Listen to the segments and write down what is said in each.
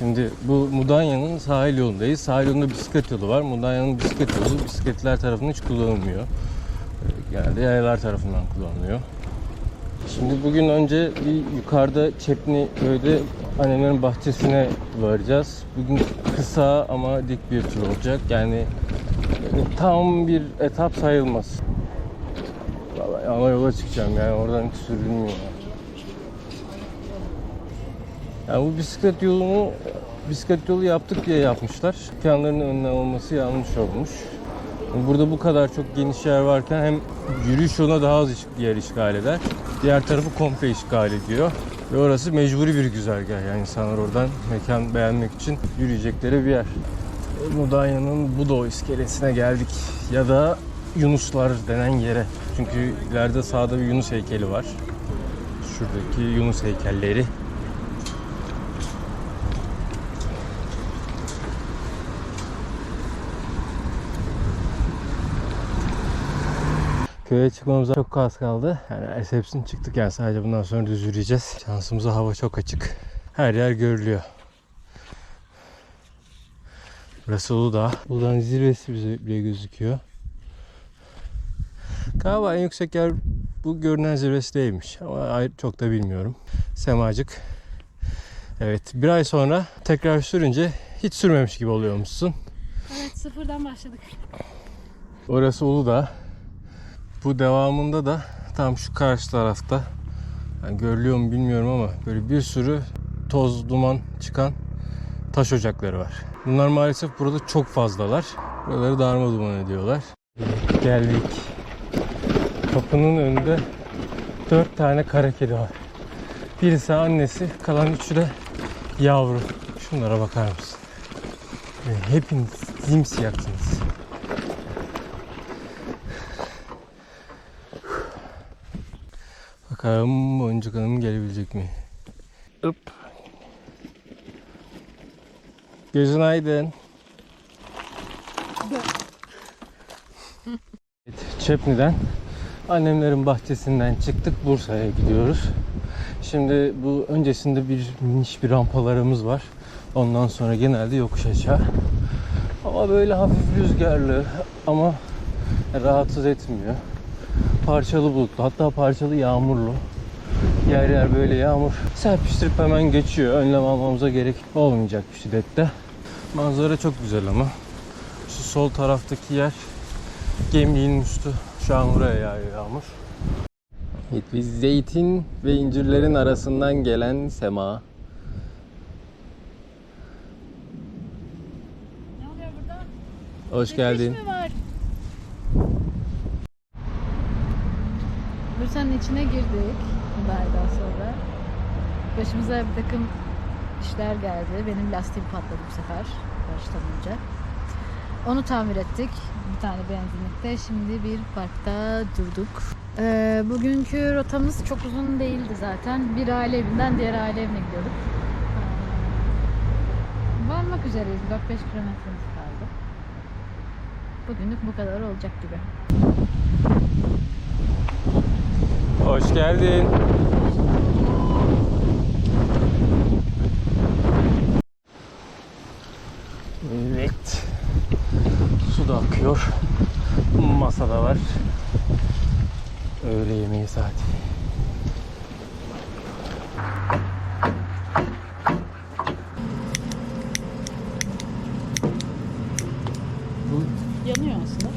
Şimdi bu Mudanya'nın sahil yolundayız. Sahil yolunda bisiklet yolu var. Mudanya'nın bisiklet yolu bisikletler tarafından hiç kullanılmıyor. Ee, Genelde yayalar tarafından kullanılıyor. Şimdi bugün önce bir yukarıda Çepni köyde annemlerin bahçesine varacağız. Bugün kısa ama dik bir tur olacak. Yani tam bir etap sayılmaz. Vallahi ana yola çıkacağım yani oradan hiç sürülmüyor. Yani bu bisiklet yolunu bisiklet yolu yaptık diye yapmışlar. Planların önüne olması yanlış olmuş. Burada bu kadar çok geniş yer varken hem yürüyüş yoluna daha az yer işgal eder. Diğer tarafı komple işgal ediyor. Ve orası mecburi bir güzergah. Yani insanlar oradan mekan beğenmek için yürüyecekleri bir yer. Mudanya'nın Budo iskelesine geldik. Ya da Yunuslar denen yere. Çünkü ileride sağda bir Yunus heykeli var. Şuradaki Yunus heykelleri. Köye çıkmamıza çok az kaldı. Yani hepsini çıktık yani sadece bundan sonra düz yürüyeceğiz. Şansımıza hava çok açık. Her yer görülüyor. Burası Uludağ. Uludağ'ın zirvesi bize bile gözüküyor. Galiba en yüksek yer bu görünen zirvesi değilmiş. Ama çok da bilmiyorum. Semacık. Evet bir ay sonra tekrar sürünce hiç sürmemiş gibi oluyormuşsun. Evet sıfırdan başladık. Orası Uludağ. Bu devamında da tam şu karşı tarafta yani görülüyor mu bilmiyorum ama böyle bir sürü toz duman çıkan taş ocakları var. Bunlar maalesef burada çok fazlalar. Buraları darma duman ediyorlar. Geldik. Kapının önünde dört tane kara kedi var. Birisi annesi, kalan üçü de yavru. Şunlara bakar mısın? Hepiniz simsiyaksınız. Bakalım Boncuk Hanım gelebilecek mi? Hop. Gözün aydın. Evet, Çepni'den annemlerin bahçesinden çıktık Bursa'ya gidiyoruz. Şimdi bu öncesinde bir niş bir rampalarımız var. Ondan sonra genelde yokuş aşağı. Ama böyle hafif rüzgarlı ama rahatsız etmiyor. Parçalı bulutlu hatta parçalı yağmurlu. Yer yer böyle yağmur serpiştirip hemen geçiyor. Önlem almamıza gerek olmayacak bir şiddette. Manzara çok güzel ama. Şu sol taraftaki yer Gemliğin üstü. Şu an buraya yağıyor yağmur. Evet, biz zeytin ve incirlerin arasından gelen sema. Ne oluyor burada? Hoş geldin. Mi var? Bursa'nın içine girdik Dağdan sonra. Başımıza bir takım işler geldi. Benim lastiğim patladı bu sefer. Baştan önce. Onu tamir ettik. Bir tane benzinlikte. Şimdi bir parkta durduk. Ee, bugünkü rotamız çok uzun değildi zaten. Bir aile evinden diğer aile evine gidiyorduk. Ee, varmak üzereyiz. 4-5 kilometremiz kaldı. Bugünlük bu kadar olacak gibi. Hoş geldin. Evet. Su da akıyor. Masada var. Öğle yemeği saati. Bu Yanıyor aslında.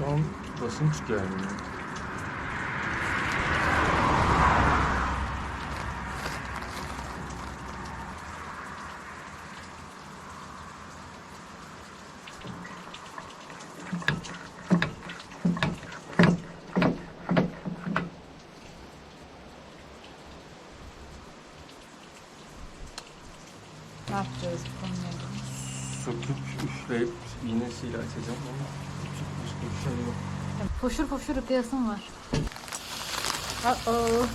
şu an basınç gelmiyor. Ne yapacağız bu konuya? Söküp üfleyip iğnesiyle açacağım ama başka bir şey yok. Foşur foşur ıkayasın var. Uh-oh.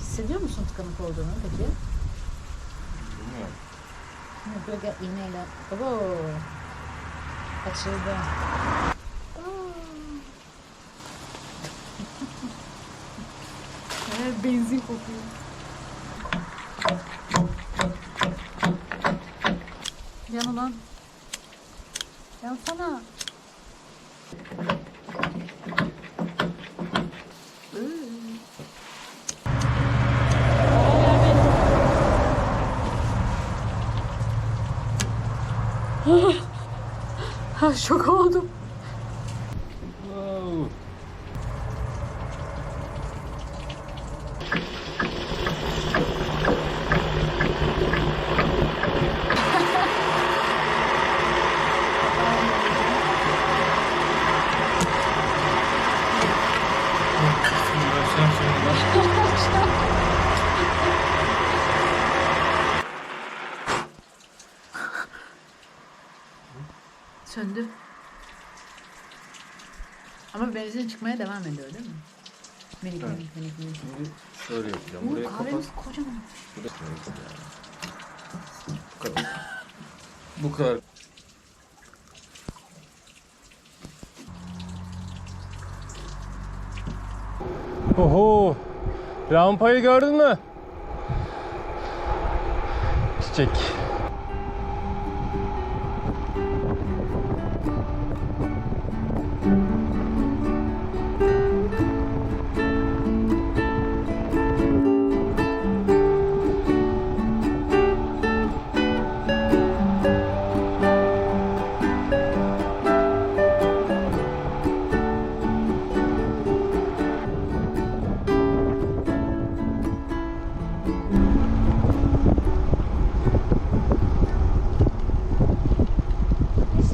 Hissediyor musun tıkanık olduğunu peki? Bilmiyorum. Böyle iğneyle. Oo. Açıldı. Evet, benzin kokuyor. Yan ulan. Yansana. Ha şok oldum. Ama benzin çıkmaya devam ediyor değil mi? Minik Evet. minik minik minik. Şimdi şöyle yapacağım. Bu Buraya kahvemiz kapat. kocaman. Bu kadar. Bu kadar. Oho! Rampayı gördün mü? Çiçek.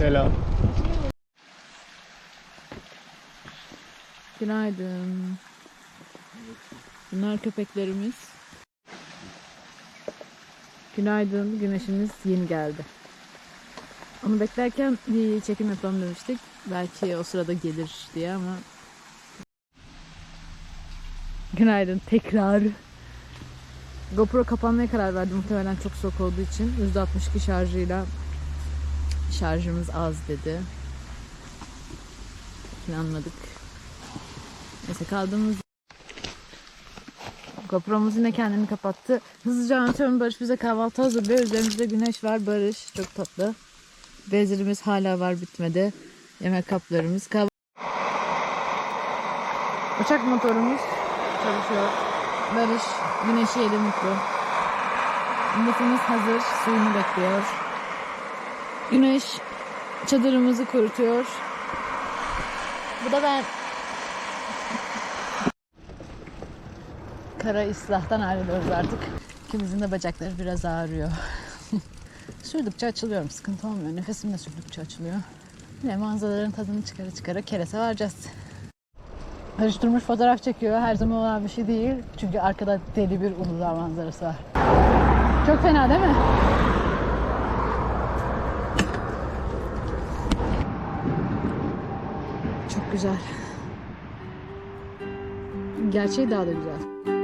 Selam. Günaydın. Bunlar köpeklerimiz. Günaydın. Güneşimiz yeni geldi. Onu beklerken bir çekim yapalım demiştik. Belki o sırada gelir diye ama Günaydın tekrar. GoPro kapanmaya karar verdi muhtemelen çok soğuk olduğu için. %62 şarjıyla şarjımız az dedi. İnanmadık. Neyse kaldığımız GoPro'muz yine kendini kapattı. Hızlıca anlatıyorum Barış bize kahvaltı hazırlıyor. Üzerimizde güneş var Barış. Çok tatlı. Bezirimiz hala var bitmedi. Yemek kaplarımız. Kahv- Uçak motorumuz çalışıyor. Barış güneşi yedi mutlu. Lifimiz hazır. Suyunu bekliyor. Güneş çadırımızı kurutuyor. Bu da ben. Kara ıslahtan ayrılıyoruz artık. İkimizin de bacakları biraz ağrıyor. sürdükçe açılıyorum. Sıkıntı olmuyor. Nefesim de sürdükçe açılıyor. Yine manzaraların tadını çıkara çıkara kerese varacağız. Barış durmuş fotoğraf çekiyor. Her zaman olan bir şey değil. Çünkü arkada deli bir Uludağ manzarası var. Çok fena değil mi? Güzel. Gerçeği daha da güzel.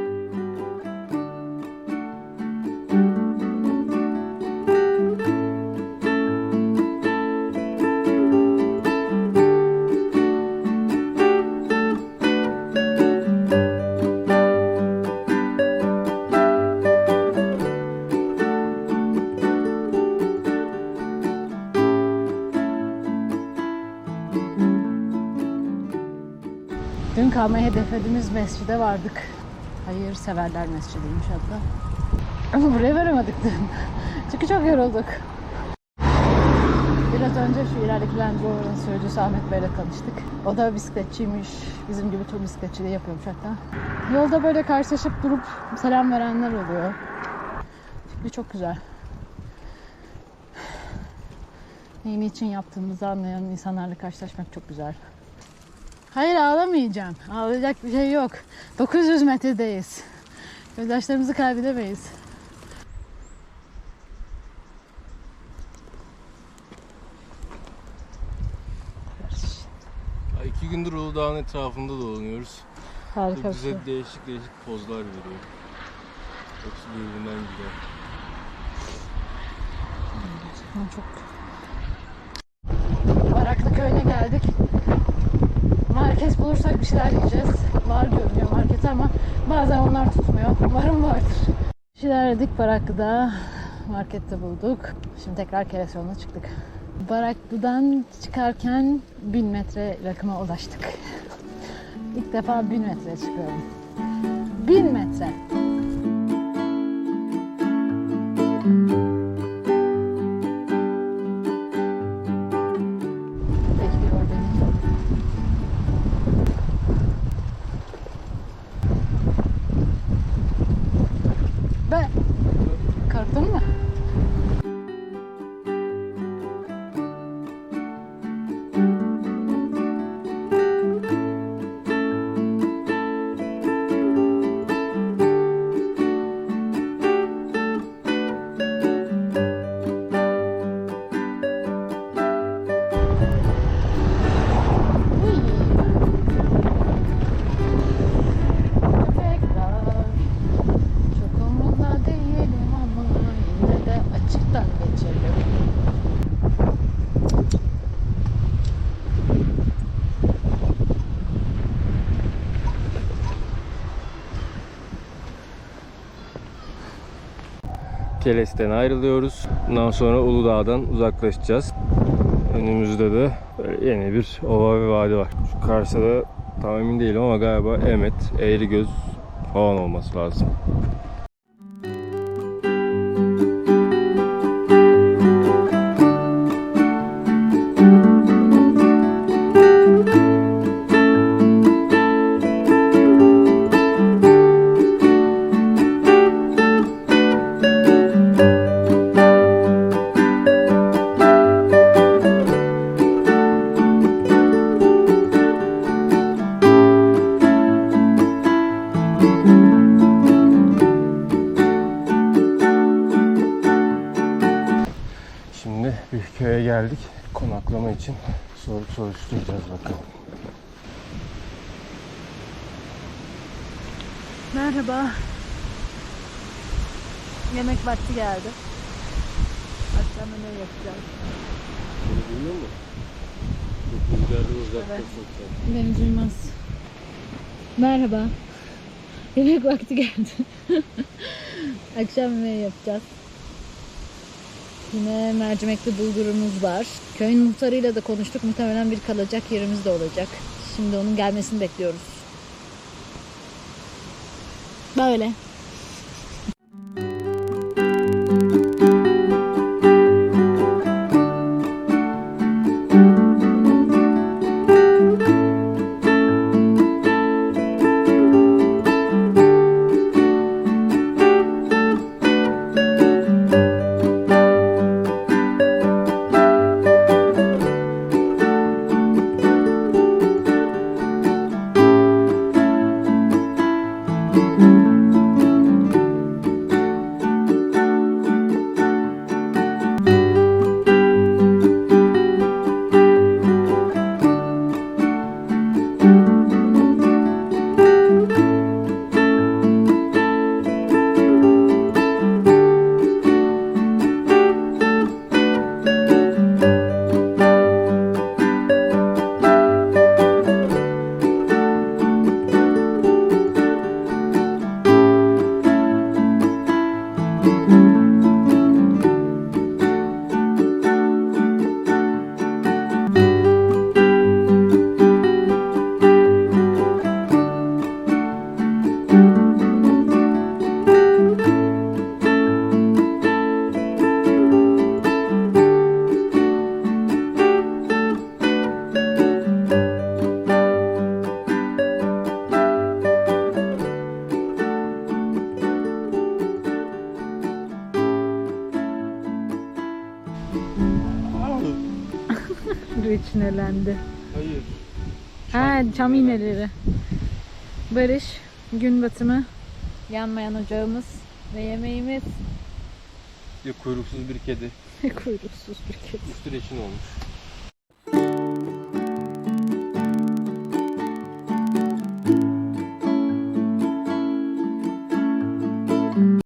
Dün kalmayı hedeflediğimiz mescide vardık. Hayır severler mescidiymiş hatta. Ama buraya varamadık dün. Çünkü çok yorulduk. Biraz önce şu ilerideki Land Rover'ın sürücüsü Ahmet Bey'le tanıştık. O da bisikletçiymiş. Bizim gibi tur bisikletçiliği yapıyormuş hatta. Yolda böyle karşılaşıp durup selam verenler oluyor. Fikri çok güzel. Neyi için yaptığımızı anlayan insanlarla karşılaşmak çok güzel. Hayır ağlamayacağım. Ağlayacak bir şey yok. 900 metredeyiz. Gözyaşlarımızı kaybedemeyiz. Ay, İki gündür Uludağ'ın etrafında dolanıyoruz. Harika Bize şey. değişik değişik pozlar veriyor. Hepsi birbirinden güzel. Çok geldik. Market bulursak bir şeyler yiyeceğiz. Var görünüyor market ama bazen onlar tutmuyor. Umarım vardır. Bir şeyler yedik Baraklı'da. Markette bulduk. Şimdi tekrar Keres yoluna çıktık. Baraklı'dan çıkarken 1000 metre rakıma ulaştık. İlk defa 1000 metre çıkıyorum. 1000 metre. Keles'ten ayrılıyoruz. Bundan sonra Uludağ'dan uzaklaşacağız. Önümüzde de yeni bir ova ve vadi var. Şu karşıda tam emin değilim ama galiba Emet, Eğrigöz falan olması lazım. Şimdi bir köye geldik. Konaklama için soru soruşturacağız bakalım. Merhaba. Yemek vakti geldi. Akşam ne yapacağız? Duyuyor musun? Rüzgardan uzaktasın Beni duymaz. Merhaba. Yemek vakti geldi. Akşam ne yapacağız? Yine mercimekli bulgurumuz var. Köyün muhtarıyla da konuştuk. Muhtemelen bir kalacak yerimiz de olacak. Şimdi onun gelmesini bekliyoruz. Böyle. Reçinelendi. Hayır. Ha çam iğneleri. Barış, gün batımı, yanmayan ocağımız ve yemeğimiz Bir kuyruksuz bir kedi. kuyruksuz bir kedi. Üstü reçin olmuş.